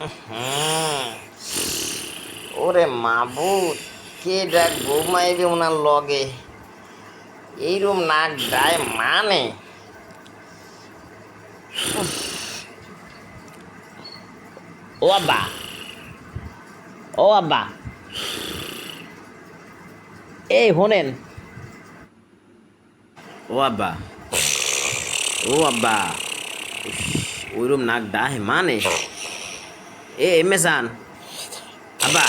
হুম। ওরে মাবুদ কে ডাক ঘুমাইবে ওনার লগে? এইরকম নাক ডায় মানে? ও আব্বা। ও আব্বা। এই শোনেন ও আব্বা। ও আব্বা। ওইরকম নাক ডাহে মানে? এ এমেসান আব্বা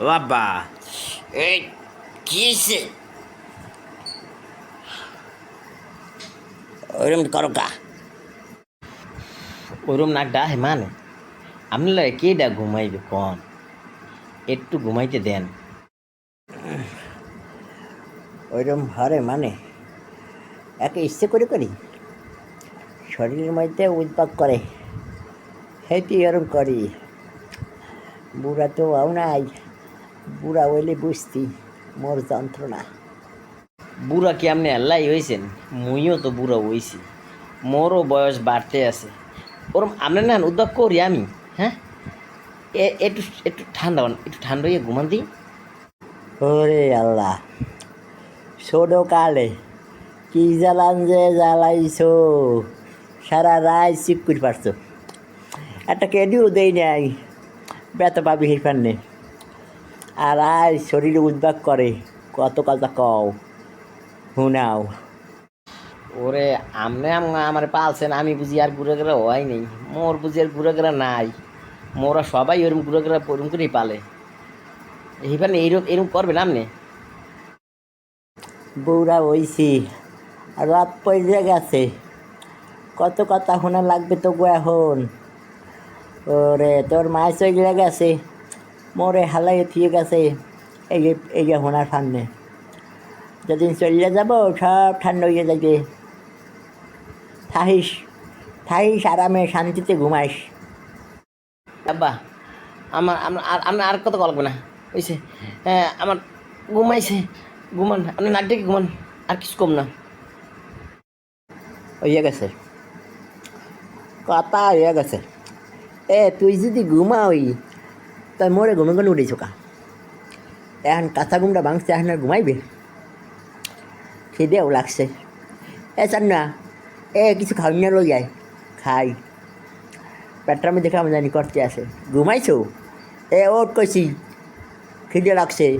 ও আব্বা এই কিসে ওইরকম করো কা ওইরকম নাক ডাহে মানে আপনারা কে ডা ঘুমাইবে কন একটু ঘুমাইতে দেন ওইরকম হরে মানে একে ইচ্ছে করে করি শরীরের মধ্যে উদ্পাক করে হেঁটে এরম করি। বুড়া তো আও নাই। বুড়া হইলে বুঝতি মোর যন্ত্রণা। বুড়া কি আপনি আল্লাহ হয়েছেন মুইও তো বুড়া হইছি। মোরও বয়স বাড়তে আছে। ওরম আপনি না উদ্যোগ করি আমি হ্যাঁ? একটু একটু ঠান্ডা একটু ঠান্ডা হয়ে ঘুমান দিই ওরে আল্লাহ ছোটো কালে কি জ্বালান যে জ্বালাইছো? সারা রায় চিপকুট পারছ। একটা কেডিও দেই নেয় ব্যথা পাবি পান্নে আর আয় শরীরে উদ্বাগ করে। কত কথা কও। শুনাও। ওরে আমনে আমার পালছেন আমি বুঝি আর ঘুরে গেলে হয় নেই। মোর বুঝি আর ঘুরে গেলে নাই। মোরা সবাই ওরম ঘুরে গেলে ওরম করেই পালে। এইবার এইরকম এরকম করবেন আপনি বউরা হইছি। আর রাত পড়ে গেছে। কত কথা শোনা লাগবে তো গো এখন। ওরে, তোর মায় চলে গেছে। মোরে হালাই থিয়ে গেছে এই যে এই যে হোনার সামনে। যেদিন চলে যাব, সব ঠান্ডা হয়ে যাবে থাকিস থাকিস, আরামে, শান্তিতে ঘুমাইস। আব্বা, আমার আমার, আর কত লাগবে না? বুঝছে হ্যাঁ আমার ঘুমাইছে, ঘুমান, আপনি নাক ডেকে ঘুমান, আর কিছু কম না। হয়ে গেছে। কথা হয়ে গেছে। এ, তুই যদি ঘুমাওই, তাই মোরে ঘুমে ঘুমে উঠেছ কা এখন কাঁচা ঘুমটা ভাঙছে, এখন আর ঘুমাইবে। খিদেও লাগছে এ, চান না, এ, কিছু খাওয়াই না লই যায় খাই। পেটটার মধ্যে কেমন জানি করতে আসে ঘুমাইছো। এ ওট কইছি খিদে লাগছে।